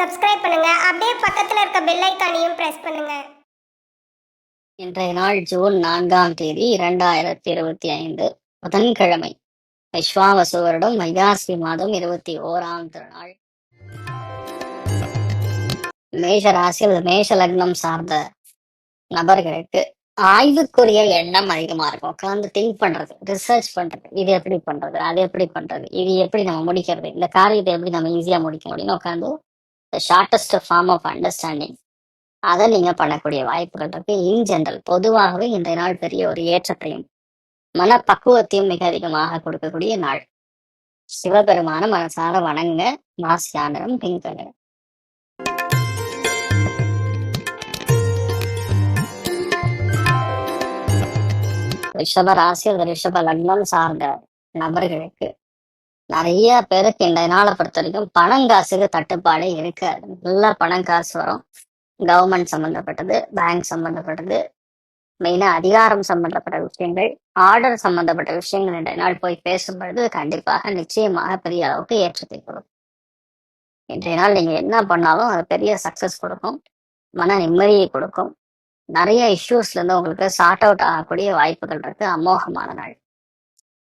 Subscribe பண்ணுங்க. அப்படியே பக்கத்துல இருக்க பெல் ஐக்கானையும் பிரஸ் பண்ணுங்க. இன்றைய நாள் ஜூன் நான்காம் தேதி இரண்டாயிரத்தி இருபத்தி ஐந்து புதன்கிழமை. விஸ்வாவசு வருடம் வைகாசி மாதம் இருபத்தி ஓராம் திருநாள். மேஷ ராசியில் மேஷ லக்னம் சார்ந்த நபர்களுக்கு ஆய்வுக்குரிய எண்ணம் அதிகமா இருக்கும். உட்காந்து திங்க் பண்றது ரிசர்ச் பண்றது இது எப்படி பண்றது அது எப்படி பண்றது இது எப்படி நம்ம முடிக்கிறது இந்த காரியத்தை எப்படி நம்ம ஈஸியா முடிக்க முடியும்னு உட்காந்து ஷார்டஸ்ட் ஃபார்ம் ஆஃப் அண்டர்ஸ்டாண்டிங் அதை நீங்க பண்ணக்கூடிய வாய்ப்புகள் இருக்கு. இன் ஜென்ரல் பொதுவாகவே இந்த நாள் பெரிய ஒரு ஏற்றத்தையும் மனப்பக்குவத்தையும் மிக அதிகமாக கொடுக்கக்கூடிய நாள். சிவபெருமான மனசார வணங்க மாசியானரும் பிங்கனர் ரிஷப ராசி அல்லது ரிஷப லக்னம் சார்ந்த நபர்களுக்கு நிறைய பேருக்கு இன்றைய நாளை பொறுத்த வரைக்கும் பணங்காசுக்கு தட்டுப்பாடே இருக்காது. நல்ல பணம் காசு வரும். கவர்மெண்ட் சம்பந்தப்பட்டது பேங்க் சம்பந்தப்பட்டது மெயினா அதிகாரம் சம்பந்தப்பட்ட விஷயங்கள் ஆர்டர் சம்பந்தப்பட்ட விஷயங்கள் இன்றைய நாள் போய் பேசும்பொழுது கண்டிப்பாக நிச்சயமாக பெரிய அளவுக்கு ஏற்றத்தை கொடுக்கும். இன்றைய நாள் நீங்க என்ன பண்ணாலும் அது பெரிய சக்சஸ் கொடுக்கும். மன நிம்மதியை கொடுக்கும். நிறைய இஷ்யூஸ்ல இருந்து உங்களுக்கு சார்ட் அவுட் ஆகக்கூடிய வாய்ப்புகள் இருக்கு. அமோகமான நாள்.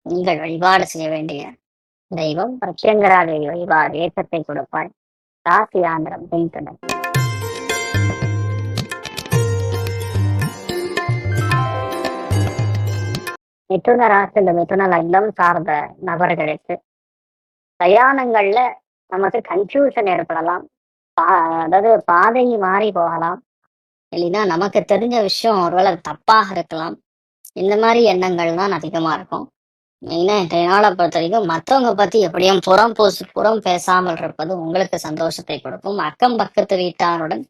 நீங்கள் வழிபாடு செய்ய வேண்டிய தெய்வம் பிரத்யங்கராதேவி வழிபாடு ஏற்றத்தை கொடுப்பாள் ராசி ஆந்திரம் பின்தொடர் மிதுன ராசி இந்த மிதுன லக்னம் சார்ந்த நபர்களுக்கு பிரயாணங்கள்ல நமக்கு கன்ஃபியூஷன் ஏற்படலாம். பா- அதாவது பாதை மாறி போகலாம். இல்லைன்னா நமக்கு தெரிஞ்ச விஷயம் ஒருவேளை தப்பாக இருக்கலாம். இந்த மாதிரி எண்ணங்கள் தான் அதிகமா இருக்கும். மெயினா இன்றைய பொறுத்த வரைக்கும் மற்றவங்க பத்தி எப்படியும் புறம் பூசு புறம் பேசாமல் இருப்பது உங்களுக்கு சந்தோஷத்தை கொடுக்கும். அக்கம் பக்கத்து வீட்டாருடன்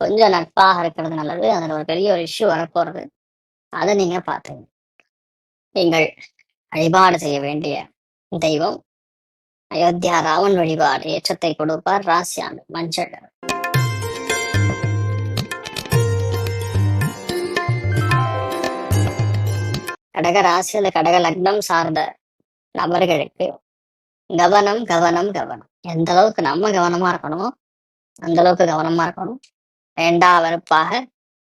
கொஞ்சம் நட்பாக இருக்கிறது நல்லது. அதுல ஒரு பெரிய ஒரு இஷ்யூ வரப்போறது. அதை நீங்க பார்த்துங்க. நீங்கள் வழிபாடு செய்ய வேண்டிய தெய்வம் அயோத்தியா ராவன் வழிபாடு ஏற்றத்தை கொடுப்பார். ராசியாமி மஞ்சள் கடக ராசியில கடக லக்னம் சார்ந்த நபர்களுக்கு கவனம் கவனம் கவனம். எந்த அளவுக்கு நம்ம கவனமா இருக்கணுமோ அந்த அளவுக்கு கவனமா இருக்கணும். வேண்டா வெறுப்பாக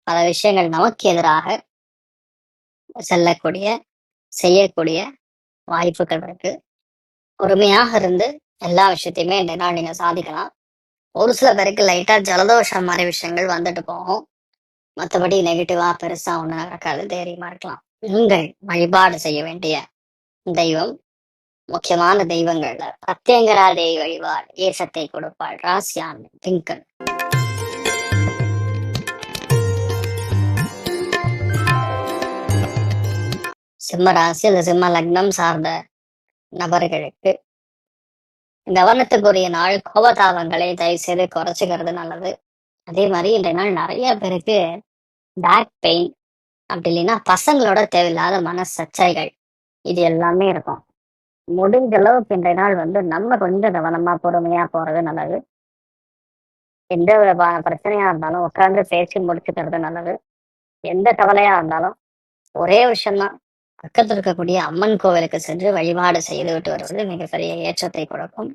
பல விஷயங்கள் நமக்கு எதிராக செல்லக்கூடிய செய்யக்கூடிய வாய்ப்புகள் இருக்கு. பொறுமையாக இருந்து எல்லா விஷயத்தையுமே இந்த நாள் நீங்க சாதிக்கலாம். ஒரு சில பேருக்கு லைட்டா ஜலதோஷம் மாதிரி விஷயங்கள் வந்துட்டு போகும். மற்றபடி நெகட்டிவா பெருசா ஒண்ணு நடக்காது. தைரியமா இருக்கலாம். நீங்கள் வழிபாடு செய்ய வேண்டிய தெய்வம் முக்கியமான தெய்வங்கள்ல பிரத்யங்கரா தேவி வழிபாடு ஏசத்தை கொடுப்பாள். ராசியான் திங்கன் சிம்ம ராசி அல்லது சிம்ம லக்னம் சார்ந்த நபர்களுக்கு கவனத்துக்குரிய நாள் கோபதாபங்களை தயவு செய்து குறைச்சிக்கிறது நல்லது. அதே மாதிரி இன்றைய நாள் நிறைய பேருக்கு பேக் பெயின் அப்படி இல்லைன்னா பசங்களோட தேவையில்லாத மன சர்ச்சைகள் இது எல்லாமே இருக்கும். முடிஞ்ச அளவுக்கு இன்றைய நாள் வந்து நம்ம கொஞ்சம் கவனமா பொறுமையா போறது நல்லது. எந்த விதமான பிரச்சனையா இருந்தாலும் உட்கார்ந்து பேசி முடிச்சுக்கிறது நல்லது. எந்த கவலையா இருந்தாலும் ஒரே விஷயம்தான். பக்கத்தில் இருக்கக்கூடிய அம்மன் கோவிலுக்கு சென்று வழிபாடு செய்து விட்டு வருவது மிகப்பெரிய ஏற்றத்தை கொடுக்கும்.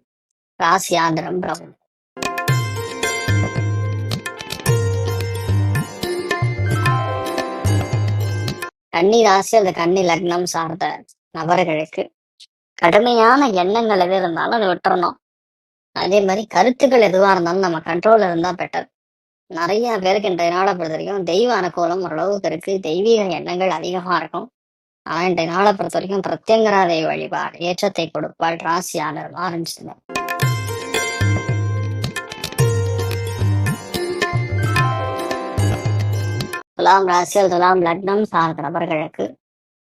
ராசி ஆந்திரம் கன்னி ராசி அல்லது கன்னி லக்னம் சார்ந்த நபர்களுக்கு கடுமையான எண்ணங்கள் எது இருந்தாலும் அதை விட்டுறணும். அதே மாதிரி கருத்துக்கள் எதுவா இருந்தாலும் நம்ம கண்ட்ரோல் இருந்தா பெட்டர் நிறைய பேருக்கு இன்றைய நாளை பொறுத்த வரைக்கும் தெய்வ அனுகூலம் ஓரளவுக்கு இருக்கு. தெய்வீக எண்ணங்கள் அதிகமா இருக்கும். ஆனால் இன்றைய நாளை பொறுத்த வரைக்கும் பிரத்யங்கரா தெய்வ வழிபாடு ஏற்றத்தை கொடுப்பாள் ராசியாளர் ஆரம்பிச்சிருந்தார் துலாம் ராசியில் துலாம் லக்னம் சார்ந்த நபர்களுக்கு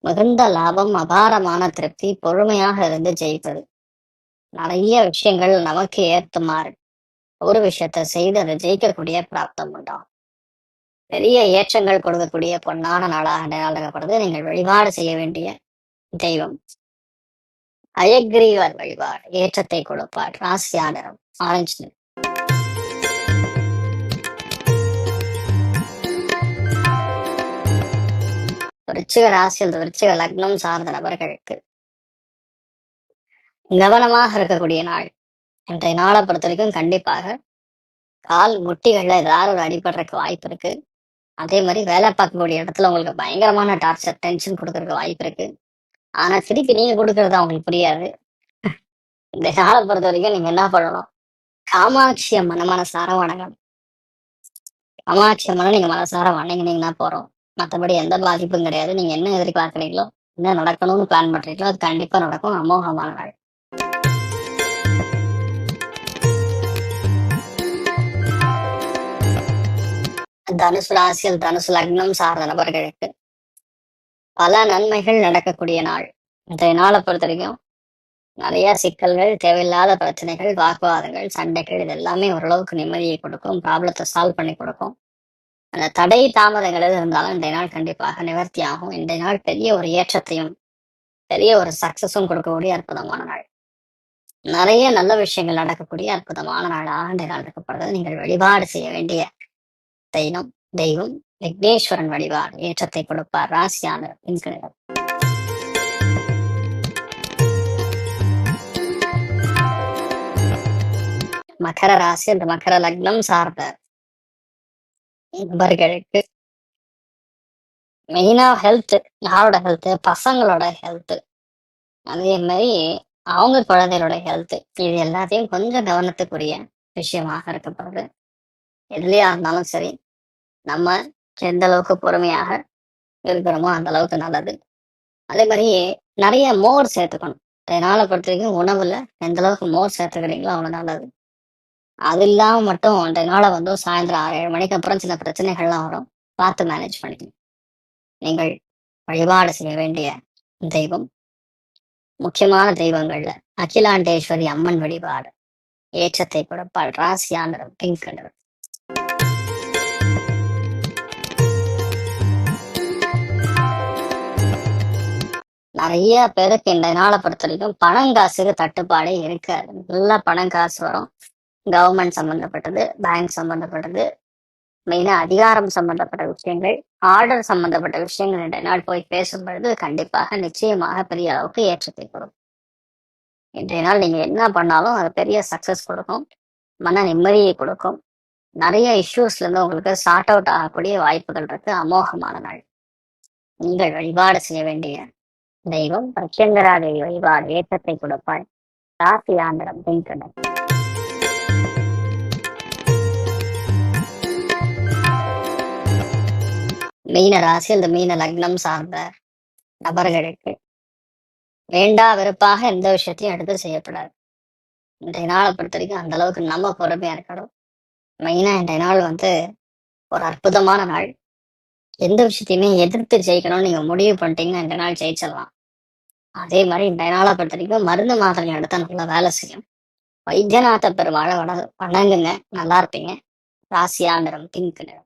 மிகுந்த லாபம் அபாரமான திருப்தி பொறுமையாக இருந்து ஜெயிப்பது. நிறைய விஷயங்கள் நமக்கு ஏற்றுமாறு ஒரு விஷயத்தை செய்து அதை ஜெயிக்கக்கூடிய பிராப்தம் உண்டாகும் பெரிய ஏற்றங்கள் கொடுக்கக்கூடிய பொன்னான நாளாக நிகழ்த்தப்படுது நீங்கள் வழிபாடு செய்ய வேண்டிய தெய்வம். அயக்ரீவர் வழிபாடு ஏற்றத்தை கொடுப்பார். ராசியானரம் ஆரஞ்சு விருச்சிக ராசி ராசியில் விருச்சிக லக்னம் சார்ந்த நபர்களுக்கு கவனமாக இருக்கக்கூடிய நாள். இன்றைய நாளை பொறுத்த வரைக்கும் கண்டிப்பாக கால் முட்டிகள்ல ஏதாவது ஒரு அடிபடுறதுக்கு வாய்ப்பு இருக்கு. அதே மாதிரி வேலை பார்க்கக்கூடிய இடத்துல உங்களுக்கு பயங்கரமான டார்ச்சர் டென்ஷன் கொடுக்கறதுக்கு வாய்ப்பு இருக்கு. ஆனா திருப்பி நீங்க கொடுக்கறது அவங்களுக்கு புரியாது. இந்த நாளை பொறுத்த வரைக்கும் நீங்க என்ன பண்ணணும்? காமாட்சி அம்மனை மனசார வணங்கணும். காமாட்சி அம்மனை நீங்க மனசார வணங்கினீங்கன்னா போறோம் மற்றபடி எந்த பாதிப்பும் கிடையாது. நீங்க என்ன எதிர்பார்க்குறீங்களோ என்ன நடக்கணும்னு பிளான் பண்றீங்களோ அது கண்டிப்பா நடக்கும். அமோகமான நாள். தனுசு ராசியில் தனுசு லக்னம் சார்ந்த நபர்களுக்கு பல நன்மைகள் நடக்கக்கூடிய நாள். இன்றைய நாளை பொறுத்த வரைக்கும் நிறைய சிக்கல்கள் தேவையில்லாத பிரச்சனைகள் வாக்குவாதங்கள் சண்டைகள் இது எல்லாமே ஓரளவுக்கு நிம்மதியை கொடுக்கும் ப்ராப்ளத்தை சால்வ் பண்ணி கொடுக்கும். அந்த தடை தாமதங்கள் இருந்தாலும் இன்றைய நாள் கண்டிப்பாக நிவர்த்தி ஆகும் இன்றைய நாள் பெரிய ஒரு ஏற்றத்தையும் பெரிய ஒரு சக்சஸும் கொடுக்கக்கூடிய அற்புதமான நாள். நிறைய நல்ல விஷயங்கள் நடக்கக்கூடிய அற்புதமான நாளாக இன்றைய நாள் இருக்கப்படுறது நீங்கள் வழிபாடு செய்ய வேண்டிய தெய்வம் தெய்வம் விக்னேஸ்வரன் வழிபாடு. ஏற்றத்தை கொடுப்பார் ராசியான மகர ராசி அந்த மகர லக்னம் சார்ந்த நபர்களுக்கு மெயினா ஹெல்த் யாரோட ஹெல்த் பசங்களோட ஹெல்த் அதே மாதிரி அவங்க குழந்தைகளோட ஹெல்த் இது எல்லாத்தையும் கொஞ்சம் கவனத்துக்குரிய விஷயமாக இருக்கப்படுது எதுலையா இருந்தாலும் சரி நம்ம எந்த அளவுக்கு பொறுமையாக இருக்கிறோமோ அந்த அளவுக்கு நல்லது. அதே மாதிரி நிறைய மோர் சேர்த்துக்கணும். இதனால பொறுத்த வரைக்கும் உணவுல எந்த அளவுக்கு மோர் சேர்த்துக்கிறீங்களோ அவ்வளோ நல்லது. அது இல்லாம மட்டும் இதனால வந்து சாயந்தரம் ஆறு ஏழு மணிக்கு அப்புறம் சில பிரச்சனைகள்லாம் வரும். பார்த்து மேனேஜ் பண்ணிக்கணும். நீங்கள் வழிபாடு செய்ய வேண்டிய தெய்வம். முக்கியமான தெய்வங்கள்ல அகிலாண்டேஸ்வரி அம்மன் வழிபாடு. ஏற்றத்தை கொடுப்பாள் ராசியான பிங்க் நிறைய பேருக்கு இந்த நாளை பொறுத்த வரைக்கும் பணம் காசுக்கு தட்டுப்பாடே இருக்காது. நல்லா பணம் காசு வரும். கவர்மெண்ட் சம்பந்தப்பட்டது பேங்க் சம்பந்தப்பட்டது மெயினா அதிகாரம் சம்பந்தப்பட்ட விஷயங்கள் ஆர்டர் சம்பந்தப்பட்ட விஷயங்கள் ரெண்டு நாள் போய் பேசும் பொழுது கண்டிப்பாக நிச்சயமாக பெரிய அளவுக்கு ஏற்றத்தை கொடுக்கும். இன்றைய நாள் நீங்க என்ன பண்ணாலும் அது பெரிய சக்சஸ் கொடுக்கும் மன நிம்மதியை கொடுக்கும். நிறைய இஷ்யூஸ்ல இருந்து உங்களுக்கு சார்ட் அவுட் ஆகக்கூடிய வாய்ப்புகள் இருக்கு அமோகமான நாள். நீங்கள் வழிபாடு செய்ய வேண்டிய தெய்வம் பிரத்யங்கரா தேவி வழிபாடு ஏற்றத்தை கொடுப்பாள் ராசி ஆந்திரம் பிங்கடன் மீன ராசி அந்த மீன லக்னம் சார்ந்த நபர்களுக்கு வேண்டா வெறுப்பாக எந்த விஷயத்தையும் எடுத்து செய்யப்படாது. இன்றைய நாளை பொறுத்த வரைக்கும் அந்த அளவுக்கு நம்ம பொறுமையா இருக்கணும். மெயினா இன்றைய நாள் வந்து ஒரு அற்புதமான நாள். எந்த விஷயத்தையுமே எதிர்த்து ஜெயிக்கணும்னு நீங்க முடிவு பண்ணிட்டீங்கன்னா இந்த நாள் ஜெயிச்சிடலாம். அதே மாதிரி இன்றைய நாளை பொறுத்த வரைக்கும் மருந்து மாத்திரை எடுத்தா நல்லா வேலை செய்யும். வைத்தியநாத பெருமாளை வட வணங்குங்க. நல்லா இருப்பீங்க. ராசியா நிறம் பிங்க் நிறம்